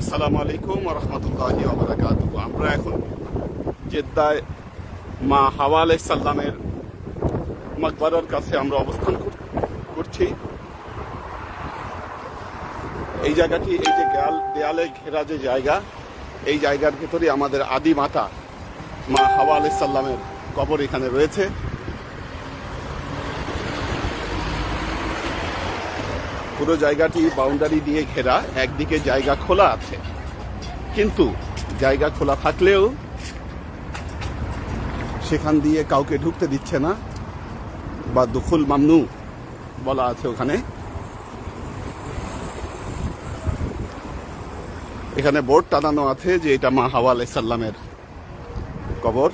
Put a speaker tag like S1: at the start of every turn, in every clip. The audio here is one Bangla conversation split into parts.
S1: আসসালামু আলাইকুম রহমতুল্লাহি আবরাকাত আমরা এখন জেদ্দায় মা হাওয়া আলাইসাল্লামের মকবরার কাছে আমরা অবস্থান করছি। এই জায়গাটি, এই যে দেয়াল, দেয়ালে ঘেরা যে জায়গা, এই জায়গার ভেতরে আমাদের আদি মাতা মা হাওয়া আলাইসাল্লামের কবর এখানে রয়েছে। পুরো জায়গাটি বাউন্ডারি দিয়ে ঘেরা, একদিকে জায়গা খোলা আছে। কিন্তু জায়গা খোলা থাকলেও সেখান দিয়ে কাউকে ঢুকতে দিচ্ছে না, বা দুখুল মামনু বলা আছে ওখানে। এখানে বোর্ড টানানো আছে যে এটা মা হাওয়া আলাইসাল্লামের কবর।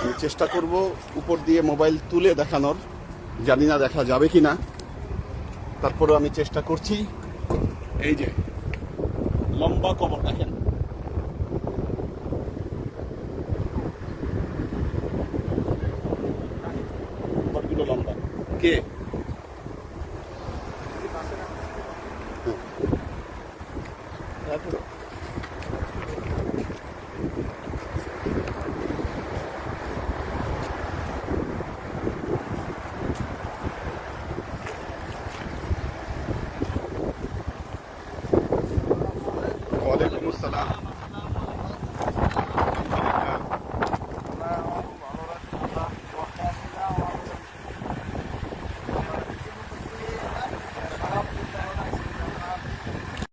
S1: আমি চেষ্টা করব উপর দিয়ে মোবাইল তুলে দেখানোর, জানি না দেখা যাবে কি না তারপরে আমি চেষ্টা করছি। এই যে লম্বা কবর দেখেন। লম্বা? কে? তো ওয়ালাইকুম আসসালাম